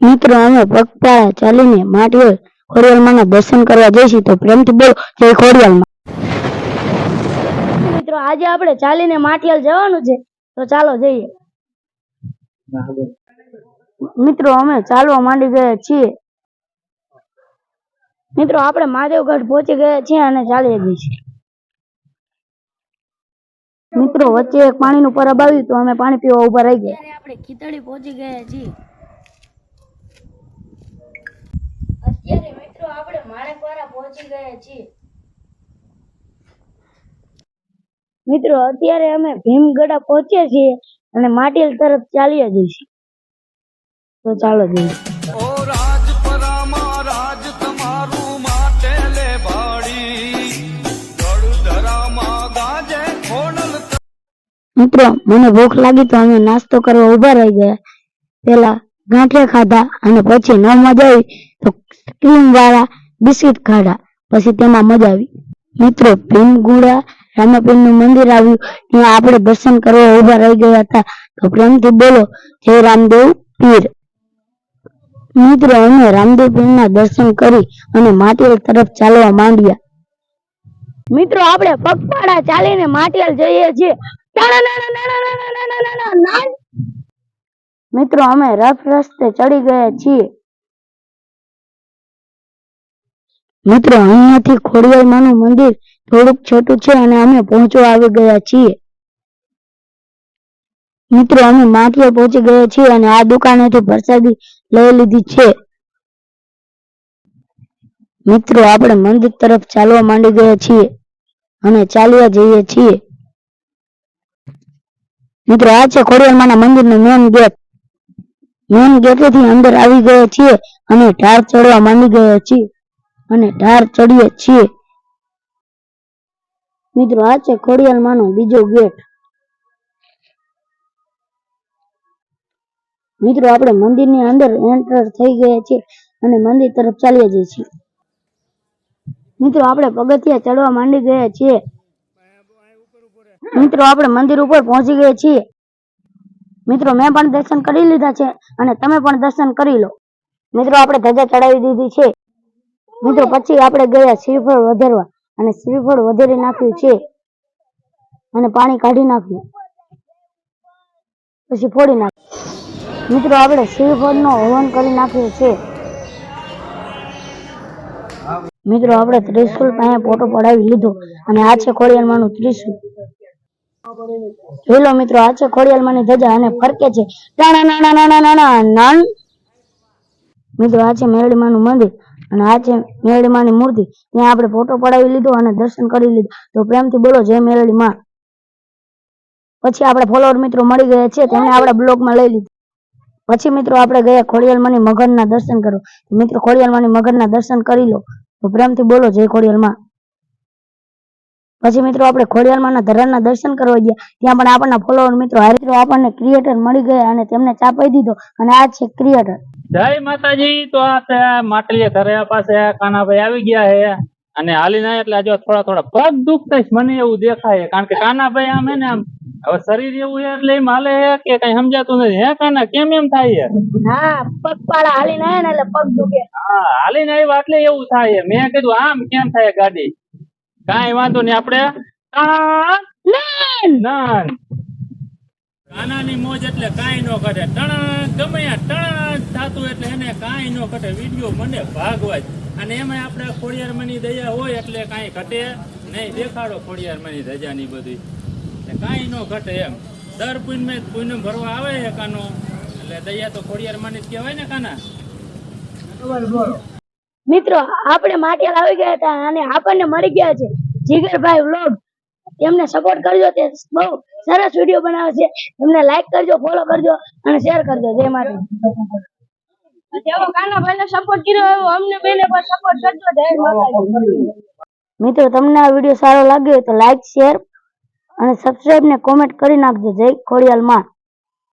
મિત્રો અમે પગપાળા ચાલીને માટીઓ ખોડિયાલમાંના દર્શન કરવા જઈશું તો પ્રેમથી બોલો. જય ખોડિયાલમાં. મિત્રો આજે આપણે ચાલીને માટીયાલ જવાનું છે. તો ચાલો જઈએ. મિત્રો અમે ચાલવા માંડી ગયા છીએ. મિત્રો આપણે મહાદેવગઢ પહોંચી ગયા છીએ અને ચાલીએ જઈએ છીએ. મિત્રો વચ્ચે એક પાણીનું પરબ આવ્યું તો અમે પાણી પીવા ઊભા રહી ગયા. આપણે ખીતડી પહોંચી ગયા છીએ. અત્યારે મિત્રો આપણે માણેકવાડા પહોંચી ગયા છીએ. મિત્રો અત્યારે અમે ભીમગઢા પહોંચ્યા છીએ અને માટીલ તરફ ચાલ્યા જઈશું. તો ચાલો જઈએ. ઓ રાજપરામાં રાજ તમારું માટે લે ભાડી ગાજે ખોડલ મિત્રો મને ભૂખ લાગી તો અમે નાસ્તો કરવા ઊભા રહી ગયા. પેલા ગાંઠિયા ખાધા અને પછી ન મજા આવી. તો ક્રીમ વાળા બિસ્કિટ ખાધા. પછી તેમાં મજા આવી. મિત્રો ભીમગુડા રામાપીરનું મંદિર આવ્યું. ત્યાં આપણે દર્શન કરવા ઊભા રહી ગયા હતા. તો પ્રેમથી બોલો, જય રામદેવ પીર. મિત્રો, અમે રામદેવ પીરના દર્શન કરી અને માટીલ તરફ ચાલવા માંડ્યા. મિત્રો, આપણે પગપાળા ચાલીને માટીલ જઈએ છીએ. મિત્રો, અમે રફ રસ્તે ચડી ગયા છીએ. મિત્રો, અહીંયાથી ખોડિયારમાંનું મંદિર થોડુંક છોટું છે અને અમે પહોંચવા આવી ગયા છીએ. મિત્રો, અમે માટીએ પહોંચી ગયા છીએ અને આ દુકાનેથી પ્રસાદી લઈ લીધી છે. મિત્રો, આપણે મંદિર તરફ ચાલવા માંડી ગયા છીએ અને ચાલ્યા જઈએ છીએ. મિત્રો, આ છે ખોડિયારમાંના મંદિરનો મેન ગેટ. મેન ગેટેથી અંદર આવી ગયા છીએ અને ઢાળ ચડવા માંડી ગયા છીએ. અને ઢાળ ચડીએ છીએ. મિત્રો, આ છે ખોડિયારમાંનો બીજો ગેટ. મિત્રો, આપણે મંદિરની અંદર એન્ટર થઈ ગયા છીએ અને મંદિર તરફ ચાલીએ જઈએ છીએ. મિત્રો, આપણે પગથિયા ચડવા માંડી ગયા છીએ. મિત્રો, આપણે મંદિર ઉપર પહોંચી ગયા છીએ. મિત્રો, મેં પણ દર્શન કરી લીધા છે અને તમે પણ દર્શન કરી લો. મિત્રો, આપણે ધજા ચડાવી દીધી છે. મિત્રો પછી આપણે ગયા શ્રીફળ વધારવા અને શ્રીફળ વધારી નાખ્યું છે. અને પાણી કાઢી નાખ્યું. પછી ફોડી નાખ્યું. મિત્રો, આપણે શ્રીફળનો હવન કરી નાખ્યો છે. મિત્રો, આપણે ત્રિશુલ પાસે ફોટો પડાવી લીધો અને આ છે ખોડિયારમાંનું ત્રિશુલ. જોઈ લો મિત્રો, આ છે ખોડિયાલમાંની ધજા અને ફરકે છે. નાના નાના નાના નાના નાન મિત્રો, આ છે મેરડીમાંનું મંદિર. અને આ છે મેરડીમાંની મૂર્તિ, ત્યાં આપણે ફોટો પડાવી લીધો અને દર્શન કરી લીધું. તો પ્રેમથી બોલો, જય મેરડી માં. પછી આપણે ફોલોવર મિત્રો મળી ગયા છે તેમને આપણા બ્લોગમાં લઈ લીધું. પછી મિત્રો આપણે ગયા ખોડિયાલમાંની મગરના દર્શન કરો મિત્રો ખોડિયાલમાંની મગરના દર્શન કરી લો. તો પ્રેમથી બોલો, જય ખોડિયાલમાં પછી મિત્રો આપણે ખોડિયાલમાંના ધરાના દર્શન કરવા ગયા. ત્યાં પણ આપણના ફોલોવર મિત્રો હારે આપણને ક્રિએટર મળી ગયા અને તેમને ચાપાઈ દીધો. અને આ છે ક્રિએટર જય માતાજી તો આ માટલીએ ઘરે પાસે કાનાભાઈ આવી ગયા છે. અને હાલી ના એટલે જો થોડા થોડા પગ દુખતા મને એવું દેખાય કારણ કે કાનાભાઈ આમ હે ને આમ હવે શરીર એવું છે એટલે એમ હાલે કે કઈ સમજાતું નથી. હે કાના કેમ એમ થાય હા પગપાળા હાલી ના ને એટલે પગ દુખે. હા હાલીને આવ્યા એટલે એવું થાય મેં કીધું આમ કેમ થાય ગાડી? કાઈ વાંધો નહીં આપણે. કાનાની મોજ એટલે કઈ ન કરે ટણ ગમે ત્યાં ટણ થાતું કાંઈ ન ઘટે વીડિયો મને ભાગવા જ અને એમાં આપણે ખોડિયારમાંની દયા હોય એટલે કાંઈ ઘટે નહીં. દેખાડો ખોડિયારમાંની દજાની બધી. એટલે કાંઈ ન ઘટે એમ. દર પૂનમે પૂનમ ભરવા આવે છે કાનો? એટલે દયા તો ખોડિયારમાંની જ કહેવાય ને કાના. મિત્રો આપણે માટેલ આવી ગયા હતા અને આપણને મળી ગયા છે જીગરભાઈ વ્લોગ. તેમને સપોર્ટ કરજો તે બહુ સરસ વીડિયો બનાવે છે. એમને લાઈક કરજો ફોલો કરજો અને શેર કરજો. જય માતા જેવો કાના સપોર્ટ કર્યો એવો અમને બેને પણ સપોર્ટ કરજો જય માતાજી. મિત્રો તમને આ વીડિયો સારો લાગ્યો હોય તો લાઈક શેર અને સબસ્ક્રાઇબ ને કોમેન્ટ કરી નાખજો. જય ખોડિયાલમાં